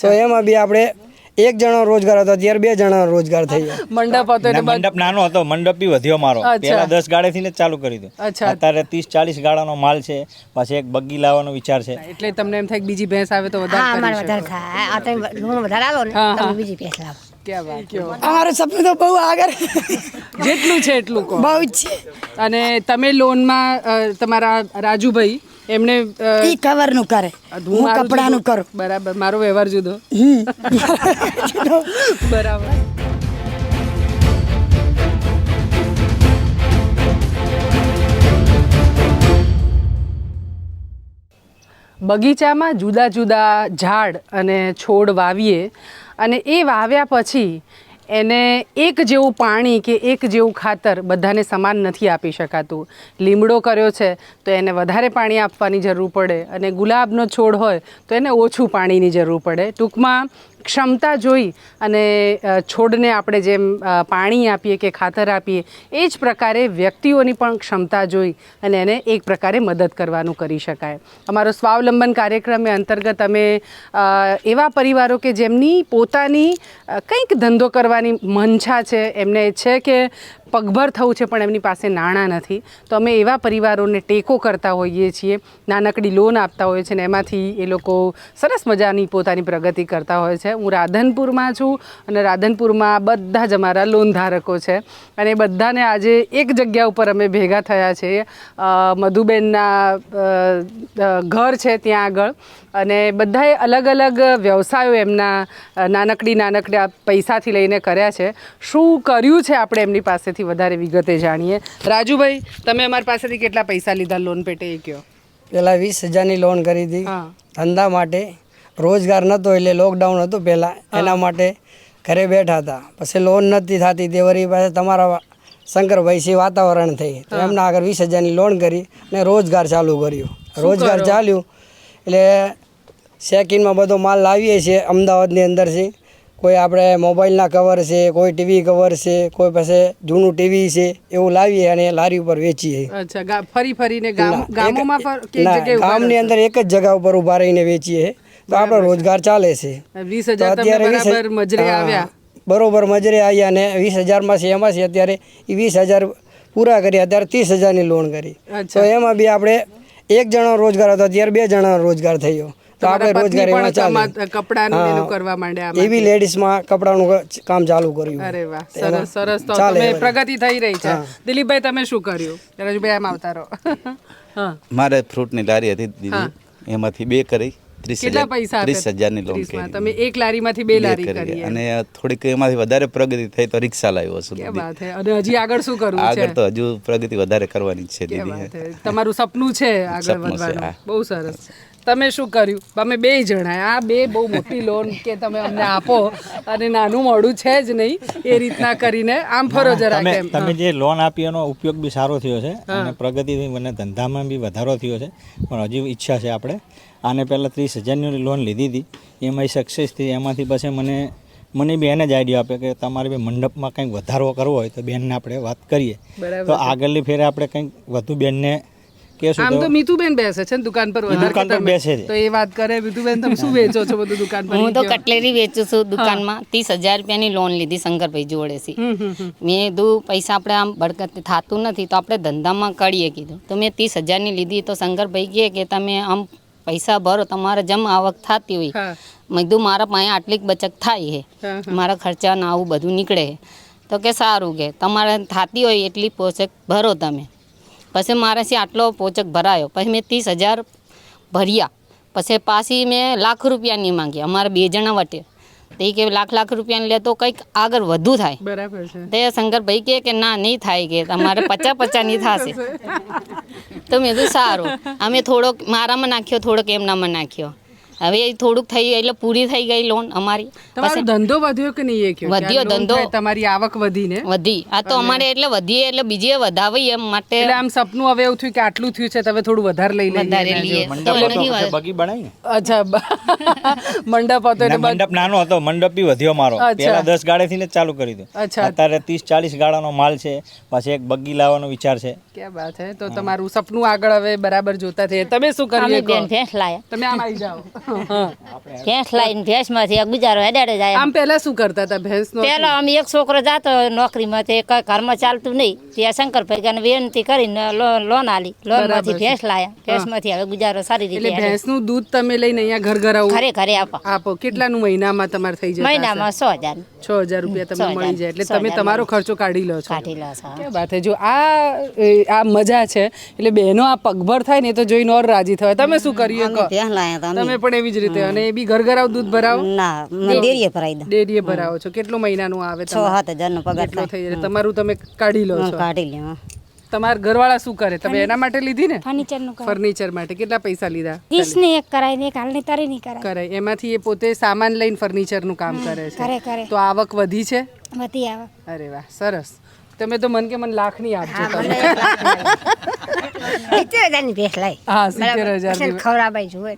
તો એમાં બી આપણે એક જણો રોજગાર હતો અત્યારે બે જણા રોજગાર થઈ ગયા. મંડપ હતો એટલે મંડપ નાનો હતો મંડપ બી વધ્યો મારો. પેલા દસ ગાડેથી જ ચાલુ કરી દીધું. અચ્છા. અત્યારે ત્રીસ ચાલીસ ગાડાનો માલ છે પાછી એક બગી લાવવાનો વિચાર છે. એટલે તમને એમ થાય બીજી ભેંસ આવે તો વધારે વધારે થાય. આ તમે વધારે આવો ને તમે બીજી ભેંસ લાવો. અમારું સપનું તો બહુ આગળ. જેટલું છે એટલું બહુ જ છે. અને તમે લોનમાં તમારા રાજુભાઈ એમને ઈ કવરનું કરે. હું કપડાનું. કરું. બરાબર મારો વ્યવહાર જુદો. બરાબર. બગીચામાં જુદા જુદા ઝાડ અને છોડ વાવીએ અને એ વાવ્યા પછી એને એક જેવું પાણી કે એક જેવું ખાતર બધાને સમાન નથી આપી શકાતું. લીમડો કર્યો છે, તો એને વધારે પાણી આપવાની જરૂર પડે અને ગુલાબનો છોડ હોય, તો એને ઓછું પાણીની જરૂર પડે. ટૂંકમાં ક્ષમતા જોઈ અને છોડને આપણે જેમ પાણી આપીએ કે ખાતર આપીએ, એ જ પ્રકારે વ્યક્તિઓની પણ ક્ષમતા જોઈ અને એને એક પ્રકારે મદદ કરવાનું કરી શકાય. અમારો સ્વાવલંબન કાર્યક્રમ અંતર્ગત અમે એવા પરિવારો કે જેમની પોતાની કંઈક ધંધો કરવાની મનછા છે. એમને છે કે પગભર થવું છે, પણ એમની પાસે નાણાં નથી. તો અમે એવા પરિવારોને ટેકો કરતા હોઈએ છીએ, નાનકડી લોન આપતા હોઈએ છીએ, ને એમાંથી એ લોકો સરસ મજાની પોતાની પ્રગતિ કરતા હોય છે. હું રાધનપુરમાં છું અને રાધનપુરમાં બધા જ અમારા લોન ધારકો છે. અને બધાને આજે એક જગ્યા ઉપર અમે ભેગા થયા છે. મધુબેનના ઘર છે ત્યાં આગળ. અને બધાએ અલગ અલગ વ્યવસાયો એમના નાનકડી નાનકડા પૈસાથી લઈને કર્યા છે. શું કર્યું છે આપણે એમની પાસેથી? વધારે વિગતે જાણીએ. રાજુભાઈ તમે અમારી પાસેથી કેટલા પૈસા લીધા લોન પેટે એ કયો? પેલા વીસ હજારની લોન કરી હતી. ધંધા માટે રોજગાર નહોતો એટલે લોકડાઉન હતું પહેલાં એના માટે ઘરે બેઠા હતા. પછી લોન નથી થતી. તે વળી પાસે તમારા શંકરભાઈ છે વાતાવરણ થઈ. તો એમના આગળ વીસ હજારની લોન કરી અને રોજગાર ચાલુ કર્યું. રોજગાર ચાલ્યું. એટલે સેકન્ડમાં બધો માલ લાવીએ છીએ અમદાવાદની અંદર છે. કોઈ આપણે મોબાઈલના કવર છે કોઈ ટીવી કવર છે કોઈ પાસે જૂનું ટીવી છે એવું લાવીએ અને લારી ઉપર વેચીએ. અચ્છા ફરી ફરીને ગામોમાં ગામની અંદર એક જ જગ્યા ઉપર ઊભા રહીને વેચીએ. તો આપણો રોજગાર ચાલે છે. વીસ હજાર અત્યારે મજરે આવ્યા. બરોબર મજરે આવ્યા ને વીસ હજારમાં છે એમાં છે અત્યારે એ વીસ હજાર પૂરા કરી અત્યારે ત્રીસ હજારની લોન કરી. તો એમાં બી આપણે એક જણો રોજગાર હતો અત્યારે બે જણાનો રોજગાર થયો. તો આપણે રોજગાર કપડાનું કરવા માંડ્યા એવી લેડીઝમાં કપડાનું કામ ચાલુ કર્યું. અરે વાહ સરસ સરસ. તો તમે પ્રગતિ થઈ રહી છે. દિલીપભાઈ તમે શું કર્યું? રાજુભાઈ આમ આવતા રહો. મારે ફ્રૂટની લારી હતી દીદી. એમાંથી બે કરી. ત્રીસ કેટલા પૈસા ત્રીસ? હજારની લોન કરી. તમે એક લારીમાંથી બે લારી કરી. અને થોડીક એમાંથી વધારે પ્રગતિ થઈ તો રિક્ષા લાવ્યો છું ક્યાં વાત હે? અને હજી આગળ શું કરવું છે? આગળ તો હજુ પ્રગતિ વધારે કરવાની છે દીદી. તમારું સપનું છે આગળ વધવાનું. બહુ સરસ. તમે શું કર્યું? અમે બે જણા આ બે બહુ મોટી લોન કે તમે અમને આપો અને નાનું મોડું છે જ નહીં એ રીતના કરીને આમ ફરો જરા તમે જે લોન આપી એનો ઉપયોગ બી સારો થયો છે અને પ્રગતિથી મને ધંધામાં બી વધારો થયો છે. પણ હજી ઈચ્છા છે આપણે. આને પહેલાં ત્રીસ હજારની લોન લીધી હતી. એમાં સક્સેસ થઈ. એમાંથી પછી મને મને બી એને જ આઈડિયા આપે કે તમારે બી મંડપમાં કંઈક વધારો કરવો હોય તો બેનને આપણે વાત કરીએ. તો આગળની ફેરે આપણે કંઈક વધુ બેનને કહેશું આમ તો. મીતુબેન બેસે છે ને દુકાન પર વધારે દુકાન પર બેસે છે. તો એ વાત કરે મીતુબેન તમે શું વેચો છો બધું દુકાન પર? હું તો કટલેરી વેચું છું દુકાનમાં. ત્રીસ હજાર રૂપિયાની લોન લીધી શંકરભાઈ જોડેથી મેં કીધું પૈસા આપણે આમ બળકત થતું નથી તો આપણે ધંધામાં કરીએ કીધું. તો મેં ત્રીસ હજારની લીધી તો શંકરભાઈ કહે કે તમે આમ પૈસા ભરો તમારે જેમ આવક થતી હોય. મેં કીધું મારા પાસે આટલી બચત થાય હા, છે મારા ખર્ચા ને આવું બધું નીકળે તો કે સારું કે તમારે થતી હોય એટલી પોષક ભરો તમે. પછી મારાથી આટલો પોચક ભરાયો. પછી મેં ત્રીસ હજાર ભર્યા. પછી પાછી મેં લાખ રૂપિયાની માંગી. અમારે બે જણા વટે તો કે લાખ લાખ રૂપિયાની લે તો કંઈક આગળ વધુ થાય. બરાબર છે. તે શંકરભાઈ કહે કે ના નહીં થાય કે. તમારે પચાસ પચાસ નહીં થશે. તો મેં કીધું સારું. અમે થોડોક મારામાં નાખ્યો થોડોક એમનામાં નાખ્યો. હવે થોડુંક થઈ એટલે પૂરી થઈ ગઈ લોન અમારી. તમારો ધંધો વધ્યો કે નહીં એ કયો? વધ્યો ધંધો. તમારી આવક વધીને? વધી. આ તો અમારે એટલે વધીએ એટલે બીજે વધાવી એમ માટે. એટલે આમ સપનું હવે એવું થયું કે આટલું થયું છે તમે થોડું વધારે લઈ લઈએ. વધારે લઈએ. બગી બનાવી ને? અચ્છા મંડપ હતો એટલે મંડપ નાનો હતો મંડપ બી વધ્યો મારો. પહેલા પેલા દસ ગાડેથી ને ચાલુ કરી દઉં અચ્છા. અત્યારે ત્રીસ ચાલીસ ગાડાનો માલ છે પછી એક બગી લાવવાનો વિચાર છે. કે વાત છે તો તમારું સપનું આગળ હવે બરાબર જોતા થઈએ. તમે શું કર્યું તમે આમ આવી જાઓ. ભેંસ લાવીને ભેંસમાંથી આ ગુજારો હેડાડે જાય. આમ પહેલા શું કરતા હતા ભેંસ પેલા અમે એક છોકરો જાતો નોકરીમાં તે કઈ ઘરમાં ચાલતું નહીં. ત્યાં શંકર ભગવાન વિનંતી કરીને લોન આલી. લોનમાંથી ભેંસ લાયા. ભેંસમાંથી હવે ગુજારો સારી રીતે ભેંસનું દૂધ તમે લઈને અહીંયા ઘર ઘર આવો? ઘરે ઘરે આપો. આપો. કેટલાનું મહિનામાં તમારે થઈ જાય મહિનામાં સો હજાર છ હજાર રૂપિયા તમને મળી જાય એટલે તમે તમારો ખર્ચો કાઢી લો છો. કાઢી લો છો ક્યાં વાત છે? જો આ આ મજા છે એટલે બહેનો આ પગભર થાય ને તો જોઈને ઓર રાજી થવાય. તમે શું કરીએ લાયા તમે પણ એવી જ રીતે અને એ બી ઘર ઘર આવું દૂધ ભરાવો? ના ડેરીએ ભરાઈ દઉં ડેરીએ ભરાવો છો. કેટલો મહિનાનું આવે છ સાત હજાર નો પગાર થઈ જાય. તમારું તમે કાઢી લો છો. કાઢી લ્યો તમારા ઘરવાળા શું કરે? તમે એના માટે લીધી ને? ફર્નિચરનું ફર્નિચર માટે. કેટલા પૈસા લીધા? વીસની એક કરાય ને કાલ હાલની તારી નહીં કરાય. કરે એમાંથી એ પોતે સામાન લઈને ફર્નિચરનું કામ કરે છે. કરે કરે. તો આવક વધી છે? વધી આવક. અરે વાહ સરસ. તમે તો મન કે મને લાખની આપજો તમે.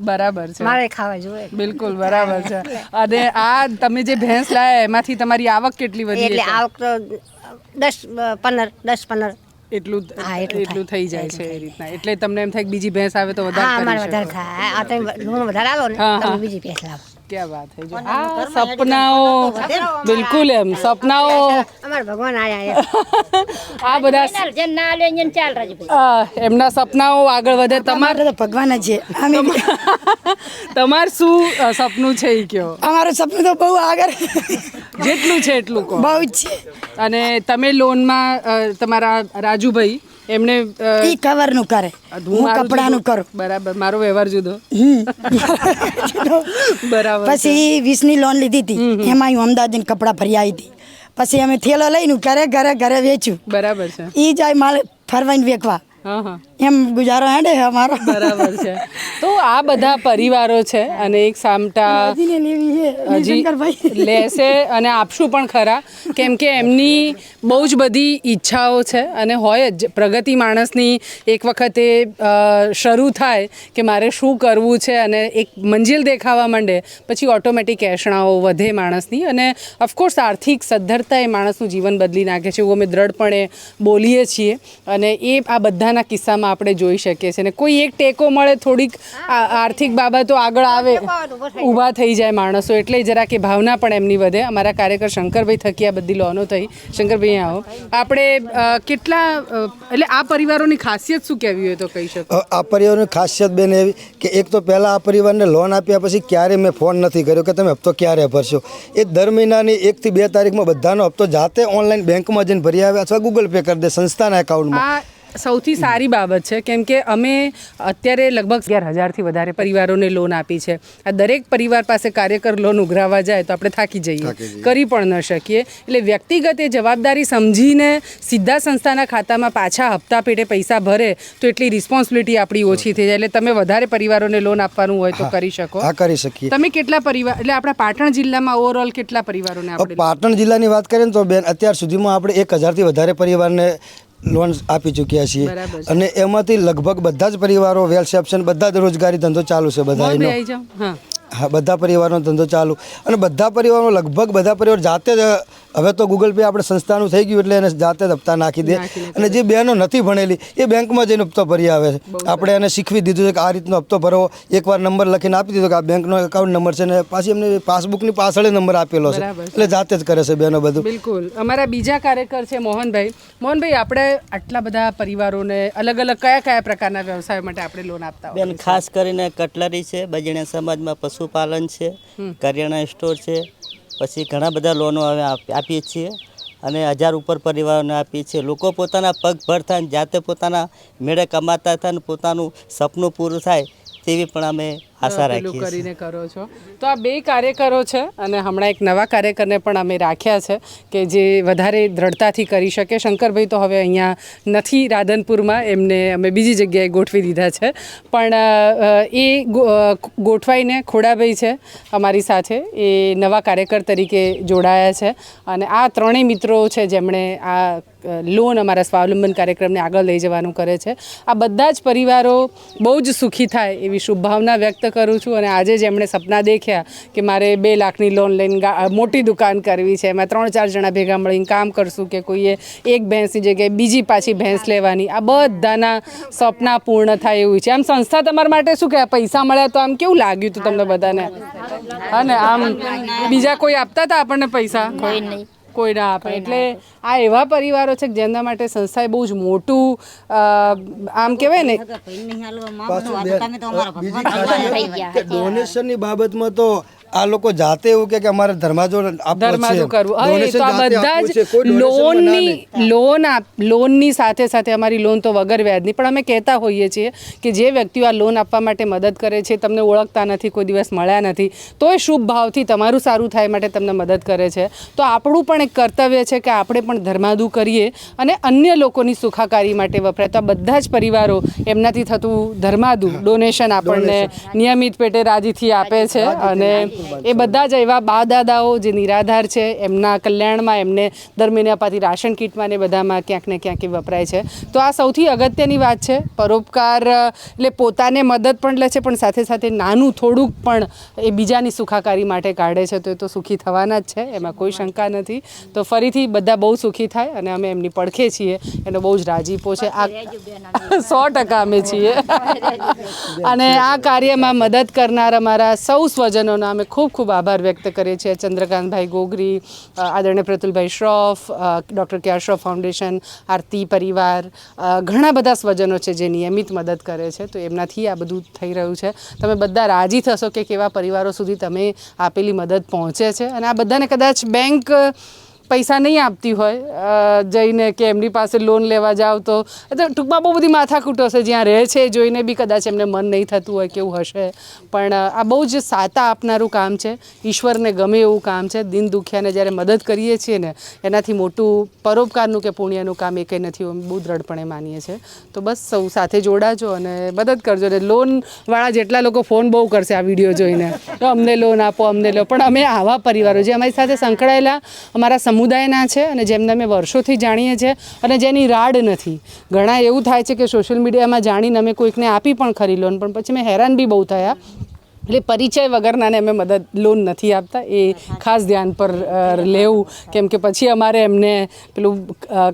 બરાબર. છે. મારે ખાવા બિલકુલ બરાબર છે. અને આ તમે જે ભેંસ લાયા એમાંથી તમારી આવક કેટલી વધી એટલે આવક તો દસ પંદર દસ પંદર. એટલું એટલું એટલું થઈ જાય છે એ રીતના. એટલે તમને એમ થાય કે બીજી ભેંસ આવે તો વધારે હા વધારે થાય. આ તમે લોન વધારે આવો ને હા, તમે બીજી ભેંસ લાવો. ક્યાં વાત છે જો. આ સપનાઓ. બિલકુલ એમ સપનાઓ. અમાર ભગવાન આયા આ બધા જેમ ના લે એમ ચાલ રાજુભાઈ. આ, એમના સપનાઓ આગળ વધે. તમાર તો ભગવાન જ છે. અમે તમાર શું સપનું છે એ કયો? અમારું સપનું તો બહુ આગળ જેટલું છે એટલું કહો. બહુ જ છે. અને તમે લોનમાં તમારા રાજુભાઈ એમને ઈ કવરનું કરે. હું કપડાનું કરું. બરાબર મારો વ્યવહાર જુદો. બરાબર પછી વીસની લોન લીધી હતી. એમાં હું અમદાવાદ કપડાં ભરી આવી હતી. પછી અમે થેલો લઈને ઘરે ઘરે ઘરે વેચ્યું. બરાબર છે. એ જાય માલ ફરવાઈને વેચવા એમ ગુજારો હેડે અમારો. બરાબર છે. તો આ બધા પરિવારો છે અને એક સામટા હજી લેશે અને આપશું પણ ખરા. કેમ કે એમની બહુ જ બધી ઈચ્છાઓ છે અને હોય જ. પ્રગતિ માણસની એક વખતે શરૂ થાય કે મારે શું કરવું છે અને એક મંજિલ દેખાવા માંડે પછી ઓટોમેટિક એશણાઓ વધે માણસની અને ઓફકોર્સ આર્થિક સદ્ધરતા એ માણસનું જીવન બદલી નાખે છે. એવું અમે દ્રઢપણે બોલીએ છીએ. અને એ આ બધાના કિસ્સામાં આપણે જોઈ શકીએ છીએ અને કોઈ એક ટેકો મળે થોડીક આ- આર્થિક બાબતો આગળ આવે ઊભા થઈ જાય માણસો એટલે જરા કે ભાવના પણ એમની વધે. અમારા કાર્યકર શંકરભાઈ થકી આ બધી લોનો થઈ. શંકરભાઈ આવો. આપણે કેટલા એટલે આ પરિવારોની ખાસિયત શું કહેવી હોય તો કહી શકો? આ પરિવારની ખાસિયત બેન એવી કે એક તો પહેલાં આ પરિવારને લોન આપ્યા પછી ક્યારે મેં ફોન નથી કર્યો કે તમે હપ્તો ક્યારે ભરશો? એ દર મહિનાની એકથી બે તારીખમાં બધાનો હપ્તો જાતે ઓનલાઈન બેંકમાં જઈને ભરી આવે અથવા ગૂગલ પે કરી દે સંસ્થાના એકાઉન્ટમાં. સૌથી સારી બાબત છે કેમ કે અમે અત્યારે લગભગ અગિયાર હજારથી વધારે પરિવારોને લોન આપી છે. આ દરેક પરિવાર પાસે કાર્યકર લોન ઉઘરાવવા જાય તો આપણે થાકી જઈએ. કરી પણ ન શકીએ. એટલે વ્યક્તિગત એ જવાબદારી સમજીને સીધા સંસ્થાના ખાતામાં પાછા હપ્તા પેટે પૈસા ભરે તો એટલી રિસ્પોન્સિબિલિટી આપણી ઓછી થઈ જાય. એટલે તમે વધારે પરિવારોને લોન આપવાનું હોય તો કરી શકો. આ કરી શકીએ. તમે કેટલા પરિવાર એટલે આપણા પાટણ જિલ્લામાં ઓવરઓલ કેટલા પરિવારોને આપણે પાટણ જિલ્લાની વાત કરીએ ને તો બેન અત્યાર સુધીમાં આપણે એક હજારથી વધારે પરિવારને લોન આપી ચૂક્યા છીએ. અને એમાંથી લગભગ બધા જ પરિવારો વેલ સેપ્શન બધા જ રોજગારી ધંધો ચાલુ છે બધા એનો હા બધા પરિવારનો ધંધો ચાલુ. અને બધા પરિવારનો લગભગ બધા પરિવાર જાતે જ હવે તો ગૂગલ પે આપણે સંસ્થાનું થઈ ગયું એટલે એને જાતે જ હપ્તા નાખી દે. અને જે બહેનો નથી ભણેલી એ બેંકમાં જઈને હપ્તો ભરી આવે. છે આપણે એને શીખવી દીધું છે કે આ રીતનો હપ્તો ભરવો એકવાર નંબર લખીને આપી દીધો કે આ બેંકનો એકાઉન્ટ નંબર છે ને પાછી એમને પાસબુકની પાછળ નંબર આપેલો છે. એટલે જાતે જ કરે છે બહેનો બધું. બિલકુલ. અમારા બીજા કાર્યકર છે મોહનભાઈ. મોહનભાઈ આપણે આટલા બધા પરિવારોને અલગ અલગ કયા કયા પ્રકારના વ્યવસાય માટે આપણે લોન આપતા બેન ખાસ કરીને કટલરી છે બજણીયા સમાજમાં પશુપાલન છે કરિયાણા સ્ટોર છે પછી ઘણા બધા લોનો અમે આપીએ છીએ અને હજાર ઉપર પરિવારોને આપીએ છીએ. લોકો પોતાના પગભર થાય જાતે પોતાના મેળે કમાતા થાય અને પોતાનું સપનું પૂરું થાય તેવી પણ અમે આશા રાખીએ કરીને કરો છો. તો આ બે કાર્યકરો છે અને હમણાં એક નવા કાર્યકરને પણ અમે રાખ્યા છે કે જે વધારે દ્રઢતાથી કરી શકે. શંકરભાઈ તો હવે અહીંયા નથી રાધનપુરમાં એમને અમે બીજી જગ્યાએ ગોઠવી દીધા છે. પણ એ ગોઠવાઈને ખોડાભાઈ છે અમારી સાથે. એ નવા કાર્યકર તરીકે જોડાયા છે. અને આ ત્રણેય મિત્રો છે જેમણે આ લોન અમારા સ્વાવલંબન કાર્યક્રમને આગળ લઈ જવાનું કરે છે. આ બધા જ પરિવારો બહુ જ સુખી થાય એવી શુભભાવના વ્યક્ત કરું છું અને આજે જ એમણે સપના દેખ્યા કે મારે બે લાખની લોન લઈને મોટી દુકાન કરવી છે. એમાં ત્રણ ચાર જણા ભેગા મળીને કામ કરશું કે કોઈએ એક ભેંસની જગ્યાએ બીજી પાછી ભેંસ લેવાની. આ બધાના સપના પૂર્ણ થાય એવું છે. આમ સંસ્થા તમારા માટે શું કે પૈસા મળ્યા તો આમ કેવું લાગ્યું હતું તમને બધાને? હા ને, આમ બીજા કોઈ આપતા હતા આપણને પૈસા? કોઈ નહીં. કોઈ ના આપે એટલે આ એવા પરિવારો છે કે જેના માટે સંસ્થાએ બહુ જ મોટું આમ કહેવાય ને ડોનેશનની બાબતમાં તો આ લોકો જાતે એવું કે અમારે ધર્માજો ધર્માજો કરવું. હવે તો આ બધા જ. લોનની લોન આપ લોનની સાથે સાથે અમારી લોન તો વગર વ્યાજની. પણ અમે કહેતા હોઈએ છીએ કે જે વ્યક્તિઓ આ લોન આપવા માટે મદદ કરે છે તમને ઓળખતા નથી કોઈ દિવસ મળ્યા નથી તો એ શુભ ભાવથી તમારું સારું થાય માટે તમને મદદ કરે છે. તો આપણું પણ એક કર્તવ્ય છે કે આપણે પણ ધર્માદુ કરીએ અને અન્ય લોકોની સુખાકારી માટે વપરાય. તો આ બધા જ પરિવારો એમનાથી થતું ધર્માદુ ડોનેશન આપણને નિયમિત પેટે રાજીથી આપે છે અને એ બધા જ એવા બા દાદાઓ જે નિરાધાર છે એમના કલ્યાણમાં એમને દર મહિને અપાતી રાશન કીટમાં ને બધામાં ક્યાંક ને ક્યાંક એ વપરાય છે. તો આ સૌથી અગત્યની વાત છે. પરોપકાર એટલે પોતાને મદદ પણ લે છે પણ સાથે સાથે નાનું થોડુંક પણ એ બીજાની સુખાકારી માટે કાઢે છે. તો એ તો સુખી થવાના જ છે એમાં કોઈ શંકા નથી. તો ફરીથી બધા બહુ સુખી થાય અને અમે એમની પડખે છીએ. એનો બહુ જ રાજીપો છે. આ સો ટકા અમે છીએ. અને આ કાર્યમાં મદદ કરનાર અમારા સૌ સ્વજનોનો અમે ખૂબ ખૂબ આભાર વ્યક્ત કરીએ છીએ ચંદ્રકાંતભાઈ ગોગરી આદરણીય પ્રતુલભાઈ શ્રોફ ડૉક્ટર કે શ્રોફ ફાઉન્ડેશન, આરતી પરિવાર ઘણા બધા સ્વજનો છે જે નિયમિત મદદ કરે છે. તો એમનાથી આ બધું થઈ રહ્યું છે. તમે બધા રાજી થશો કે કેવા પરિવારો સુધી તમે આપેલી મદદ પહોંચે છે. અને આ બધાને કદાચ બેંક પૈસા નહીં આપતી હોય જઈને કે એમની પાસે લોન લેવા જાવ તો. ટૂંકમાં બહુ બધી માથાકૂટ હશે, જ્યાં રહે છે, જોઈને બી કદાચ એમને મન નહીં થતું હોય કેવું હશે. પણ આ બહુ જ સાતા આપનારું કામ છે. ઈશ્વરને ગમે એવું કામ છે. દિન દુખિયાને જ્યારે મદદ કરીએ છીએ ને, એનાથી મોટું પરોપકારનું કે પુણ્યનું કામ એ કંઈ નથી બહુ દ્રઢપણે માનીએ છીએ. તો બસ સૌ સાથે જોડાજો અને મદદ કરજો. અને લોનવાળા જેટલા લોકો ફોન બહુ કરશે આ વીડિયો જોઈને. તો અમને લોન આપો, અમને લો. પણ અમે આવા પરિવારો જે અમારી સાથે સંકળાયેલા, અમારા સમુદાયના છે અને જેમને અમે વર્ષોથી જાણીએ છીએ અને જેની રાડ નથી. ઘણા એવું થાય છે કે સોશિયલ મીડિયામાં જાણીને અમે કોઈકને આપી પણ ખરી લોન, પણ પછી મેં હેરાન બી બહુ થયા. એટલે પરિચય વગરનાને અમે મદદ, લોન નથી આપતા. એ ખાસ ધ્યાન પર લેવું. કેમ કે પછી અમારે એમને પેલું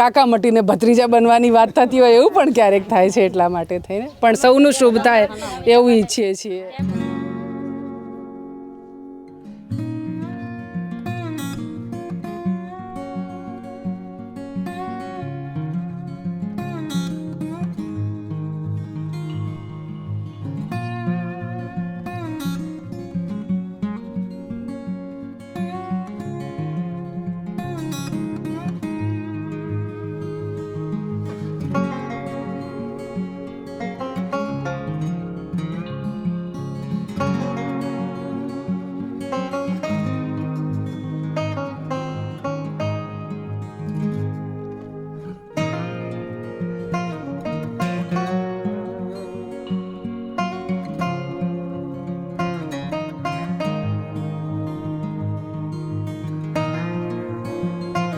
કાકા મટીને ભત્રીજા બનવાની વાત થતી હોય એવું પણ ક્યારેક થાય છે એટલા માટે થઈને. પણ સૌનું શુભ થાય એવું ઈચ્છીએ છીએ.